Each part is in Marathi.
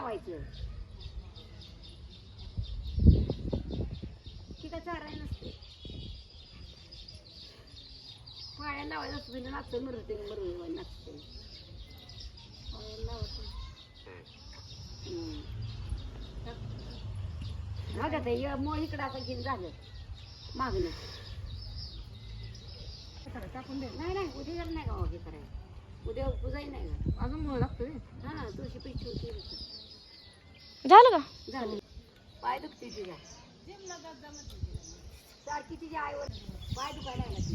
लावायचं. ती काय चाराय नसते. पाया लावायचं असतं म्हणजे नाचतं मरते मरून नाचते. लावायचं. का ते मग इकडं आता घेऊन झालं मागणं टाकून दे. नाही नाही उद्या नाही का हे करायला? उद्या पूजाही नाही का? अजून मुळे लागतोय हा तुळशी पैसे होती झालं का झालं पाय दुखते तिच्या सारखी तिच्या आईवर पाय दुखायला लागला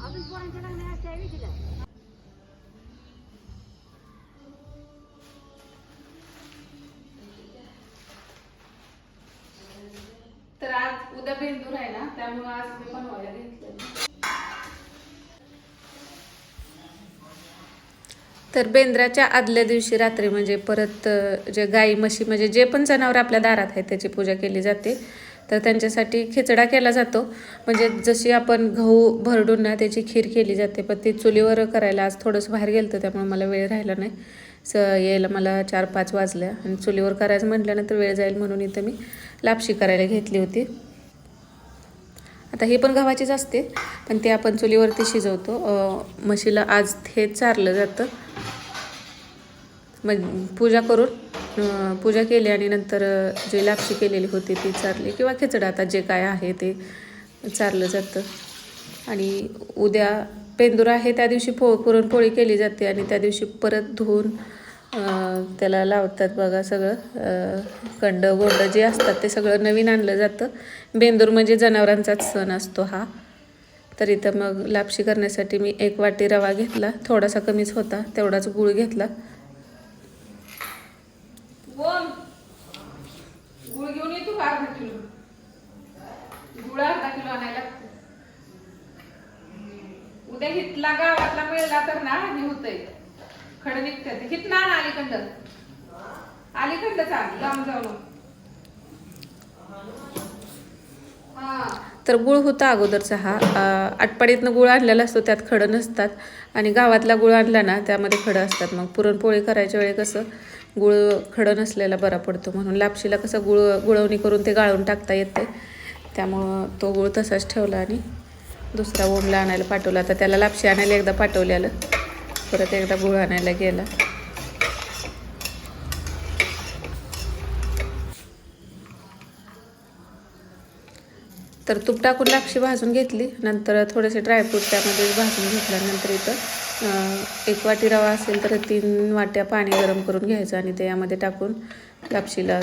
अजून पोरांच्या लग्न असते आहे तिला तर आज उद्या बेंदूर आहे ना त्यामुळे आज मी बनवायला घेतलं तर बेंद्राच्या आदल्या दिवशी रात्री म्हणजे परत जे गाई म्हशी म्हणजे जे पण जनावर आपल्या दारात आहेत त्याची पूजा केली जाते. तर त्यांच्यासाठी खिचडा केला जातो. म्हणजे जशी आपण गहू भरडून ना त्याची खीर केली जाते पण ती चुलीवर करायला आज थोडंसं बाहेर गेलं होतं त्यामुळे मला वेळ राहिला नाही. स यायला मला चार पाच वाजल्या. आणि चुलीवर करायचं म्हटल्यानंतर वेळ जाईल म्हणून इथं मी लापशी करायला घेतली होती. आता हे पण गव्हाचीच असते पण ते आपण चुलीवरती शिजवतो. म्हशीला आज हे चारलं जातं. मग पूजा करून पूजा केली आणि नंतर जे जी लापशी केलेली होती ती चारली. किंवा खिचडा आता जे काय आहे ते चारलं जातं. आणि उद्या पेंदूर आहे त्या दिवशी पो पुरणपोळी केली जाते आणि त्या दिवशी परत धुवून त्याला लावतात बघा सगळं कंड गोंड जे असतात ते सगळं नवीन आणलं जातं. बेंदूर म्हणजे जनावरांचाच सण असतो हा. तर इथं मग लापशी करण्यासाठी मी एक वाटी रवा घेतला थोडासा कमीच होता तेवढाच गूळ घेतला गुळ घेऊन येतो का अर्धा किलो गुळ अर्धा किलो आणायला लागतो उद्या हितला गावातला मिळला तर ना हे होतंय. खड निघतात हित ना आण अलीकंड अलीकंड चाल लांब तर गुळ होता अगोदरचा हा. आटपाडीतनं गुळ आणलेला असतो त्यात खडं नसतात. आणि गावातला गुळ आणला ना त्यामध्ये खडं असतात. मग पुरणपोळी करायच्या वेळी कसं गुळ खडं नसलेला बरा पडतो. म्हणून लापशीला कसं गुळ गुळवणी करून ते गाळून टाकता येते त्यामुळं तो गुळ तसाच ठेवला आणि दुसरा ओमला आणायला पाठवला. आता त्याला लापशी आणायला एकदा पाठवलेलं. परत एकदा गुळ आणायला गेला. तर तूप टाकून लापशी भाजून घेतली. नंतर थोडेसे ड्रायफ्रूट त्यामध्ये भाजून घेतल्यानंतर इथं एक वाटी रवा असेल तर तीन वाट्या पाणी गरम करून घ्यायचं आणि ते यामध्ये टाकून लापशीला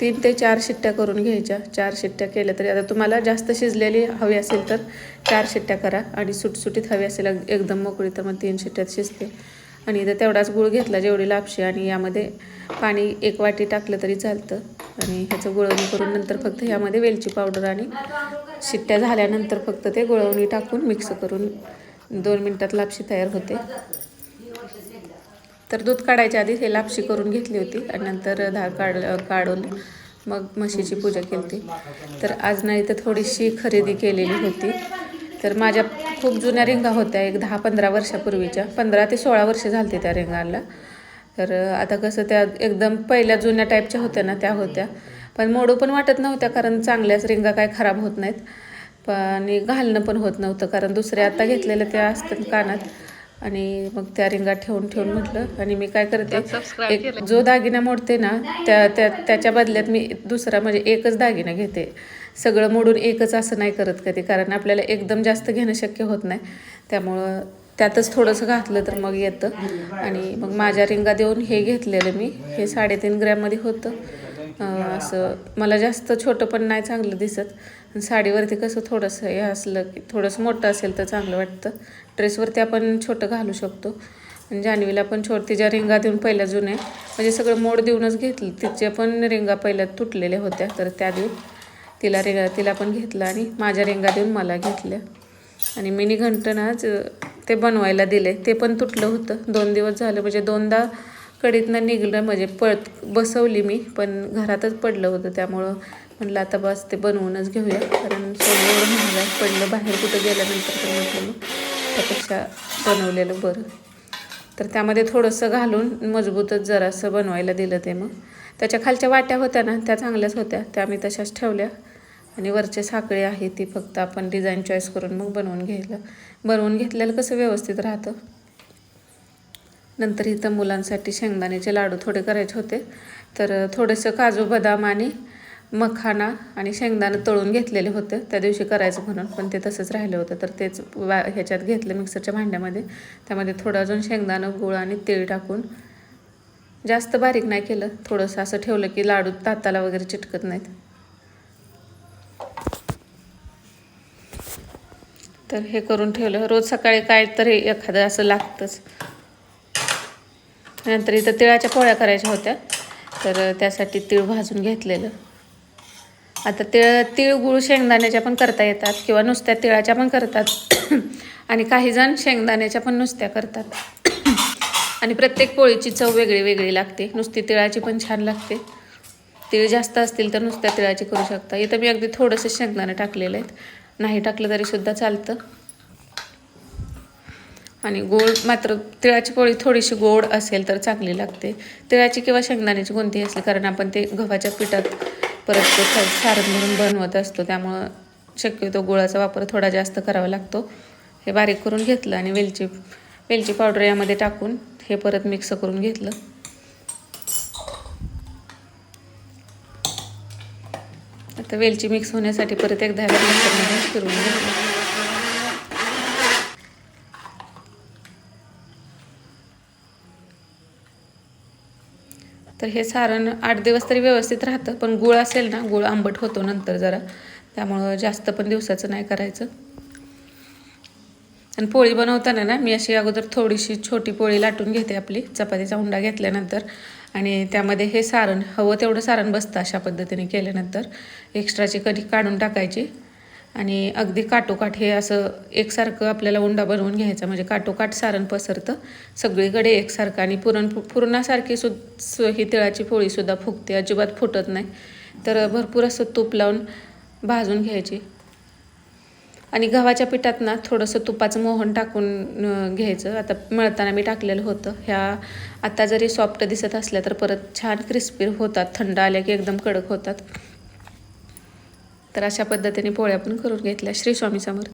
तीन ते चार शिट्ट्या करून घ्यायच्या. चार शिट्ट्या केल्या तरी आता तुम्हाला जास्त शिजलेली हवी असेल तर चार शिट्ट्या करा. आणि सुटसुटीत हवी असेल एकदम मोकळी तर मग तीन शिट्ट्यात शिजते. आणि इथं तेवढाच गुळ घेतला जेवढी लापशी आणि यामध्ये पाणी एक वाटी टाकलं तरी चालतं. आणि ह्याचं गुळवणी करून नंतर फक्त ह्यामध्ये वेलची पावडर आणि शिट्ट्या झाल्यानंतर फक्त ते गुळवणी टाकून मिक्स करून दोन मिनटात लापशी तयार होते. तर दूध काढायच्या आधी हे लापशी करून घेतली होती आणि नंतर धार काढ काढून मग म्हशीची पूजा केली होती तर आज नाही तर थोडीशी खरेदी केलेली होती. तर माझ्या खूप जुन्या रिंगा होत्या एक दहा पंधरा वर्षापूर्वीच्या. पंधरा ते सोळा वर्ष झालते त्या रिंगाला. तर आता कसं त्या एकदम पहिल्या जुन्या टाईपच्या होत्या ना त्या होत्या. पण मोडू पण वाटत नव्हत्या कारण चांगल्याच रिंगा काय खराब होत नाहीत. पण आणि घालणं पण होत नव्हतं कारण दुसऱ्या आता घेतलेल्या त्या असतात कानात. आणि मग त्या रिंगात ठेवून ठेवून म्हटलं. आणि मी काय करते एक जो दागिना मोडते ना त्या त्या त्याच्या बदल्यात मी दुसरा म्हणजे एकच दागिना घेते. सगळं मोडून एकच असं नाही करत कधी कारण आपल्याला एकदम जास्त घेणं शक्य होत नाही. त्यामुळं त्यातच थोडंसं घातलं तर मग येतं. आणि मग माझ्या रिंगा देऊन हे घेतलेलं मी. हे साडेतीन ग्रॅममध्ये होतं. असं मला जास्त छोटं पण नाही चांगलं दिसत. साडीवरती कसं थोडंसं हे असलं की थोडंसं मोठं असेल तर चांगलं वाटतं. ड्रेसवरती आपण छोटं घालू शकतो. आणि जान्हवीला पण छोट तिच्या रिंगा देऊन पहिल्या जुने म्हणजे सगळं मोड देऊनच घेतलं. तिच्या पण रिंगा पहिल्या तुटलेल्या होत्या तर त्या देऊन तिला रिंगा तिला पण घेतलं आणि माझ्या रिंगा देऊन मला घेतल्या. आणि मिनी घंटण आज ते बनवायला दिले. ते पण तुटलं होतं. दोन दिवस झालं म्हणजे दोनदा कडीतनं निघलं म्हणजे पळत बसवली मी पण घरातच पडलं होतं. त्यामुळं म्हणलं आता बस ते बनवूनच घेऊया. कारण सोनं एवढं पडलं बाहेर कुठं गेल्यानंतर तर म्हटलं मग त्यापेक्षा बनवलेलं बरं. तर त्यामध्ये थोडंसं घालून मजबूतच जरासं बनवायला दिलं ते मग. त्याच्या खालच्या वाट्या होत्या ना त्या चांगल्याच होत्या. त्या मी तशाच ठेवल्या. आणि वरचे साखळी आहे ती फक्त आपण डिझाईन चॉईस करून मग बनवून घ्यायला. बनवून घेतलेलं कसं व्यवस्थित राहतं? नंतर इथं मुलांसाठी शेंगदाण्याचे लाडू थोडे करायचे होते. तर थोडंसं काजू बदाम आणि मखाना आणि शेंगदाणं तळून घेतलेले होते. त्या दिवशी करायचं म्हणून पण ते तसंच राहिलं होतं. तर तेच वा ह्याच्यात घेतलं मिक्सरच्या भांड्यामध्ये. त्यामध्ये थोडं अजून शेंगदाणं गुळ आणि तेल टाकून जास्त बारीक नाही केलं. थोडंसं असं ठेवलं की लाडू ताताला वगैरे चिटकत नाहीत. तर हे करून ठेवलं. रोज सकाळी काय तरी एखादं असं लागतंच. नंतर इथं तिळाच्या पोळ्या करायच्या होत्या. तर त्यासाठी तीळ भाजून घेतलेलं. आता तिळ तीळ गुळ शेंगदाण्याच्या पण करता येतात किंवा नुसत्या तिळाच्या पण करतात. आणि काही जण शेंगदाण्याच्या पण नुसत्या करतात. आणि प्रत्येक पोळीची चव वेगळी वेगळी लागते. नुसती तिळाची पण छान लागते. तीळ जास्त असतील तर नुसत्या तिळाची करू शकता. इथं मी अगदी थोडंसं शेंगदाणं टाकलेलं आहेत. नाही टाकलं तरी सुद्धा चालतं. आणि गोड मात्र तिळाची पोळी थोडीशी गोड असेल तर चांगली लागते. तिळाची किंवा शेंगदाण्याची कोणतीही असेल कारण आपण ते गव्हाच्या पिठात परत ते सारण म्हणून बनवत असतो. त्यामुळं शक्यतो गुळाचा वापर थोडा जास्त करावा लागतो. हे बारीक करून घेतलं आणि वेलची वेलची पावडर यामध्ये टाकून हे परत मिक्स करून घेतलं. आता वेलची मिक्स होण्यासाठी परत एकदा ह्याला फिरवून घेतलं. तर हे सारण आठ दिवस तरी व्यवस्थित राहतं पण गुळ असेल ना गुळ आंबट होतो नंतर जरा. त्यामुळं जास्त पण दिवसाचं नाही करायचं. आणि पोळी बनवताना ना मी अशी अगोदर थोडीशी छोटी पोळी लाटून घेते आपली चपातीचा हुंडा घेतल्यानंतर. आणि त्यामध्ये हे सारण हवं तेवढं सारण बसतं अशा पद्धतीने केल्यानंतर. एक्स्ट्राची कधी काढून टाकायची. आणि अगदी काटोकाठ हे असं एकसारखं आपल्याला उंडा बनवून घ्यायचा म्हणजे काटोकाठ सारण पसरतं. सगळीकडे एकसारखं आणि पुरण पुरणासारखी सु ही तिळाची पोळीसुद्धा फुगते अजिबात फुटत नाही. तर भरपूर असं तूप लावून भाजून घ्यायची. आणि गव्हाच्या पिठात ना थोडंसं तुपाचं मोहन टाकून घ्यायचं. आता मळताना मी टाकलेलं होतं. ह्या आता जरी सॉफ्ट दिसत असल्या तर परत छान क्रिस्पी होतात थंड आल्या की एकदम कडक होतात. तर अशा पद्धतीने पोळ्या पण करून घेतल्या श्री स्वामी समर्थ.